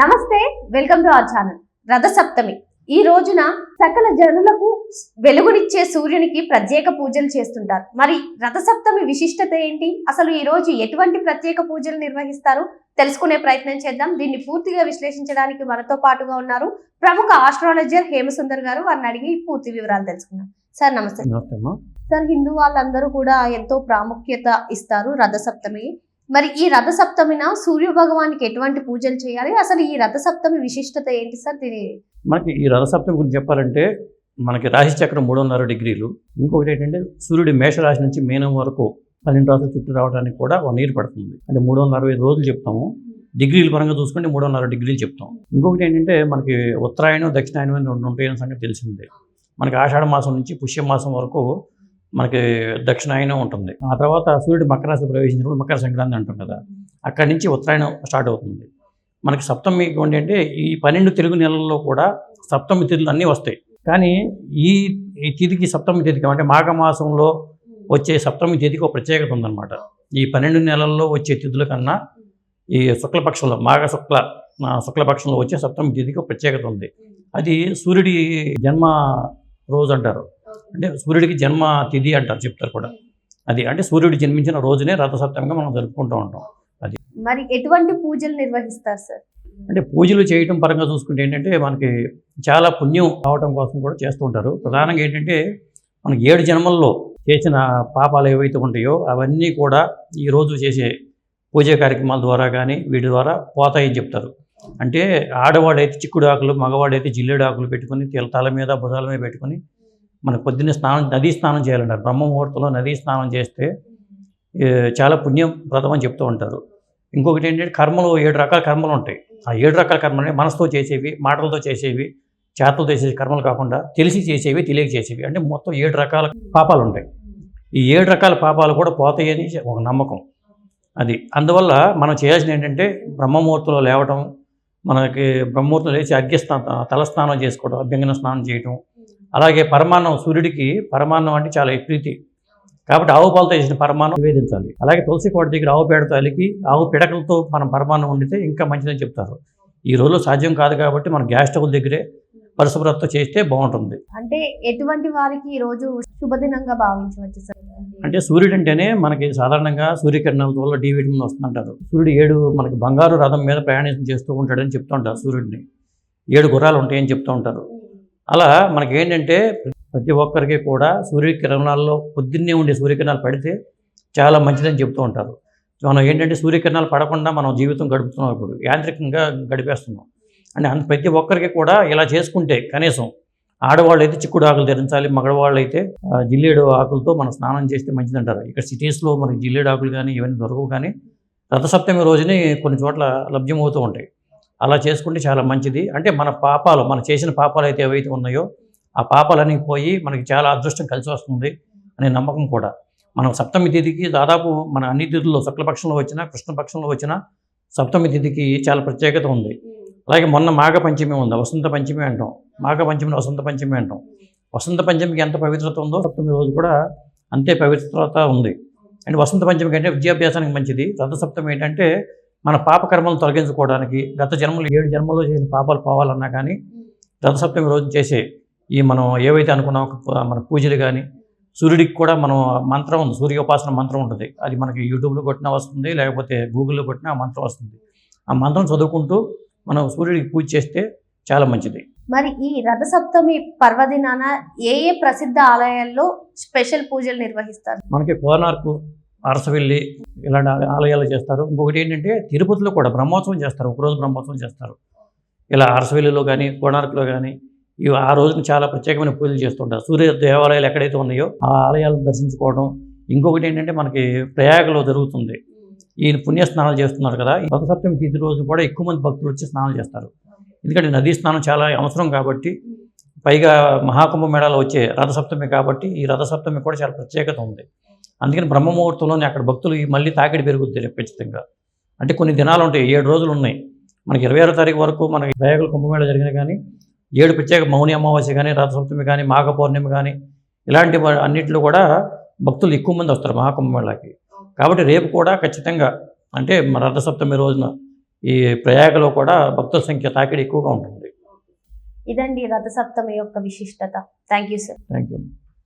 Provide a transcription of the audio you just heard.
నమస్తే welcome to our channel. Rathasaptami. ఈ రోజున సకల జనులకు వెలుగునిచ్చే సూర్యునికి ప్రత్యేక పూజలు చేస్తుంటారు. మరి రథసప్తమి విశిష్టత ఏంటి? అసలు ఈ రోజు ఎటువంటి ప్రత్యేక పూజలు నిర్వహిస్తారు? తెలుసుకునే ప్రయత్నం చేద్దాం. దీన్ని పూర్తిగా విశ్లేషించడానికి మనతో పాటుగా ఉన్నారు ప్రముఖ ఆస్ట్రాలజర్ హేమసుందర్ గారు. వారిని అడిగి పూర్తి వివరాలు తెలుసుకుందాం. సార్ నమస్తే. సార్ హిందూ వాళ్ళందరూ కూడా ఎంతో ప్రాముఖ్యత ఇస్తారు రథసప్తమి మరి ఈ రథ సప్తమిన సూర్య భగవానికి ఎటువంటి పూజలు చేయాలి? అసలు ఈ రథ సప్తమి విశిష్టత ఏంటి సార్? దీని మనకి ఈ రథ సప్తమి గురించి చెప్పాలంటే మనకి రాశి చక్రం మూడున్నర డిగ్రీలు. ఇంకొకటి ఏంటంటే సూర్యుడి మేషరాశి నుంచి మీనం వరకు పన్నెండు రాసులు చుట్టూ రావడానికి కూడా వన్ ఇయర్ పడుతుంది. అంటే మూడు వందల అరవై రోజులు చెప్తాము. డిగ్రీల పరంగా చూసుకుంటే మూడు వందల డిగ్రీలు చెప్తాం. ఇంకొకటి ఏంటంటే మనకి ఉత్తరాయణం దక్షిణాయనం అని రెండు ఉంటాయని సంగతి తెలిసిందే. మనకి ఆషాఢ మాసం నుంచి పుష్యమాసం వరకు మనకి దక్షిణాయనం ఉంటుంది. ఆ తర్వాత సూర్యుడు మకర రాశి ప్రవేశించినప్పుడు మకర సంక్రాంతి అంటాం కదా అక్కడి నుంచి ఉత్తరాయణం స్టార్ట్ అవుతుంది. మనకి సప్తమి ఏంటంటే ఈ పన్నెండు తెలుగు నెలల్లో కూడా సప్తమి తిథులు అన్నీ వస్తాయి. కానీ ఈ ఈ తిథికి సప్తమి తిథికి అంటే మాఘమాసంలో వచ్చే సప్తమి తిథికి ఒక ప్రత్యేకత ఉందన్నమాట. ఈ పన్నెండు నెలల్లో వచ్చే తిథుల కన్నా ఈ శుక్లపక్షంలో మాఘ శుక్ల శుక్లపక్షంలో వచ్చే సప్తమి తిథికి ఒక ప్రత్యేకత ఉంది. అది సూర్యుడి జన్మ రోజు అంటారు. అంటే సూర్యుడికి జన్మ తిథి అంటారు చెప్తారు కూడా. అది అంటే సూర్యుడు జన్మించిన రోజునే రథసప్తమిగా మనం జరుపుకుంటూ ఉంటాం. మరి ఎటువంటి పూజలు నిర్వహిస్తారు సార్? అంటే పూజలు చేయటం పరంగా చూసుకుంటే ఏంటంటే మనకి చాలా పుణ్యం రావటం కోసం కూడా చేస్తూ ఉంటారు. ప్రధానంగా ఏంటంటే మనకి ఏడు జన్మల్లో చేసిన పాపాలు ఏవైతే ఉంటాయో అవన్నీ కూడా ఈ రోజు చేసే పూజా కార్యక్రమాల ద్వారా కానీ వీటి ద్వారా పోతాయని చెప్తారు. అంటే ఆడవాడైతే చిక్కుడు ఆకులు మగవాడైతే జిల్లేడు ఆకులు పెట్టుకొని తెల- తల మీద భుజాల మీద పెట్టుకొని మన పొద్దున్న స్నానం నదీ స్నానం చేయాలంటారు. బ్రహ్మ ముహూర్తంలో నదీ స్నానం చేస్తే చాలా పుణ్యం ప్రదం అని చెప్తూ ఉంటారు. ఇంకొకటి ఏంటంటే కర్మలు ఏడు రకాల కర్మలు ఉంటాయి. ఆ ఏడు రకాల కర్మలు మనసుతో చేసేవి మాటలతో చేసేవి చేతలతో చేసే కర్మలు కాకుండా తెలిసి చేసేవి తెలియక చేసేవి. అంటే మొత్తం ఏడు రకాల పాపాలు ఉంటాయి. ఈ ఏడు రకాల పాపాలు కూడా పోతాయని ఒక నమ్మకం. అది అందువల్ల మనం చేయాల్సింది ఏంటంటే బ్రహ్మముహూర్తంలో లేవటం మనకి బ్రహ్మముహూర్తం లేచి అర్ఘ్యస్నా తలస్నానం చేసుకోవడం అభ్యంగన స్నానం చేయటం అలాగే పరమాన్నం సూర్యుడికి పరమాన్నం అంటే చాలా ప్రీతి. కాబట్టి ఆవు పాలతో చేసిన పరమాన్నం నివేదించాలి. అలాగే తులసి కోట దగ్గర ఆవు పేడతో అలికి ఆవు పిడకలతో మనం పరమాన్నం వండితే ఇంకా మంచిదని చెప్తారు. ఈ రోజులో సాధ్యం కాదు కాబట్టి మనం గ్యాస్ స్టవ్ దగ్గరే పరిశుభ్రతతో చేస్తే బాగుంటుంది. అంటే ఎటువంటి వారికి ఈ రోజు శుభదినంగా భావించవచ్చు సార్? అంటే సూర్యుడు అంటేనే మనకి సాధారణంగా సూర్యకిరణాల వల్ల డి విటమిన్ వస్తుందంటారు. సూర్యుడు ఏడు మనకి బంగారు రథం మీద ప్రయాణం చేస్తూ ఉంటాడని చెప్తూ ఉంటారు సూర్యుడిని. ఏడు గుర్రాలు ఉంటాయని చెప్తూ ఉంటారు. అలా మనకి ఏంటంటే ప్రతి ఒక్కరికి కూడా సూర్యకిరణాల్లో పొద్దున్నే ఉండే సూర్యకిరణాలు పడితే చాలా మంచిదని చెప్తూ ఉంటారు. మనం ఏంటంటే సూర్యకిరణాలు పడకుండా మనం జీవితం గడుపుతున్నాం ఇప్పుడు యాంత్రికంగా గడిపేస్తున్నాం. అంటే అంత ప్రతి ఒక్కరికి కూడా ఇలా చేసుకుంటే కనీసం ఆడవాళ్ళు అయితే చిక్కుడు ఆకులు ధరించాలి మగవాళ్ళు అయితే జిల్లేడు ఆకులతో మనం స్నానం చేస్తే మంచిదంటారు. ఇక్కడ సిటీస్లో మనకి జిల్లేడు ఆకులు కానీ ఇవన్నీ దొరకవు కానీ రథసప్తమి రోజుని కొన్ని చోట్ల లభ్యమవుతూ ఉంటాయి. అలా చేసుకుంటే చాలా మంచిది. అంటే మన పాపాలు మనం చేసిన పాపాలు అయితే ఏవైతే ఉన్నాయో ఆ పాపాలన్నీ పోయి మనకి చాలా అదృష్టం కలిసి వస్తుంది అనే నమ్మకం కూడా. మనం సప్తమి తిథికి దాదాపు మన అన్ని తిథుల్లో శుక్లపక్షంలో వచ్చినా కృష్ణపక్షంలో వచ్చినా సప్తమి తిథికి చాలా ప్రత్యేకత ఉంది. అలాగే మొన్న మాఘ పంచమి ఉంది. వసంత పంచమి అంటాం. మాఘ పంచమిని వసంత పంచమి అంటాం. వసంత పంచమికి ఎంత పవిత్రత ఉందో సప్తమి రోజు కూడా అంతే పవిత్రత ఉంది. అండ్ వసంత పంచమి అంటే విద్యాభ్యాసానికి మంచిది. రథసప్తమి ఏంటంటే మన పాపకర్మలను తొలగించుకోవడానికి గత జన్మలు ఏడు జన్మల్లో చేసిన పాపాలు పోవాలన్నా కానీ రథసప్తమి రోజు చేసే ఈ మనం ఏవైతే అనుకున్నామో ప- మన పూజలు కానీ సూర్యుడికి కూడా మనం మంత్రం ఉంది సూర్యోపాసన మంత్రం ఉంటుంది. అది మనకి యూట్యూబ్లో కొట్టినా వస్తుంది లేకపోతే గూగుల్లో కొట్టినా ఆ మంత్రం వస్తుంది. ఆ మంత్రం చదువుకుంటూ మనం సూర్యుడికి పూజ చేస్తే చాలా మంచిది. మరి ఈ రథసప్తమి పర్వదినాన ఏ ఏ ప్రసిద్ధ ఆలయాల్లో స్పెషల్ పూజలు నిర్వహిస్తారు? మనకి కోనార్కు అరసవెల్లి ఇలాంటి ఆలయాలు చేస్తారు. ఇంకొకటి ఏంటంటే తిరుపతిలో కూడా బ్రహ్మోత్సవం చేస్తారు. ఒకరోజు బ్రహ్మోత్సవం చేస్తారు. ఇలా అరసవెల్లిలో కానీ కోణార్కులో కానీ ఇవి ఆ రోజున చాలా ప్రత్యేకమైన పూజలు చేస్తుంటారు. సూర్య దేవాలయాలు ఎక్కడైతే ఉన్నాయో ఆ ఆలయాలను దర్శించుకోవడం. ఇంకొకటి ఏంటంటే మనకి ప్రయాగలో జరుగుతుంది. ఈ పుణ్యస్నానాలు చేస్తున్నారు కదా. ఈ రథసప్తమి తిథి రోజు కూడా ఎక్కువ మంది భక్తులు వచ్చి స్నానం చేస్తారు. ఎందుకంటే నదీ స్నానం చాలా అవసరం కాబట్టి పైగా మహాకుంభ మేళాలో వచ్చే రథసప్తమి కాబట్టి ఈ రథసప్తమి కూడా చాలా ప్రత్యేకత ఉంది. అందుకని బ్రహ్మముహూర్తంలోనే అక్కడ భక్తులు మళ్ళీ తాకిడి పెరుగుద్ది ఖచ్చితంగా అంటే కొన్ని దినాలు ఉంటాయి ఏడు రోజులు ఉన్నాయి. మనకి ఇరవై ఆరో తారీఖు వరకు మనకి ప్రయాగుల కుంభమేళ జరిగిన కానీ ఏడు ప్రత్యేక మౌని అమావాస్య కానీ రథసప్తమి కానీ మాఘ పౌర్ణమి కానీ ఇలాంటి అన్నిట్లో కూడా భక్తులు ఎక్కువ మంది వస్తారు మహాకుంభమేళాకి కాబట్టి రేపు కూడా ఖచ్చితంగా అంటే మన రథసప్తమి రోజున ఈ ప్రయాగలో కూడా భక్తుల సంఖ్య తాకిడి ఎక్కువగా ఉంటుంది. ఇదండి రథసప్తమి యొక్క విశిష్టత. Thank you sir thank you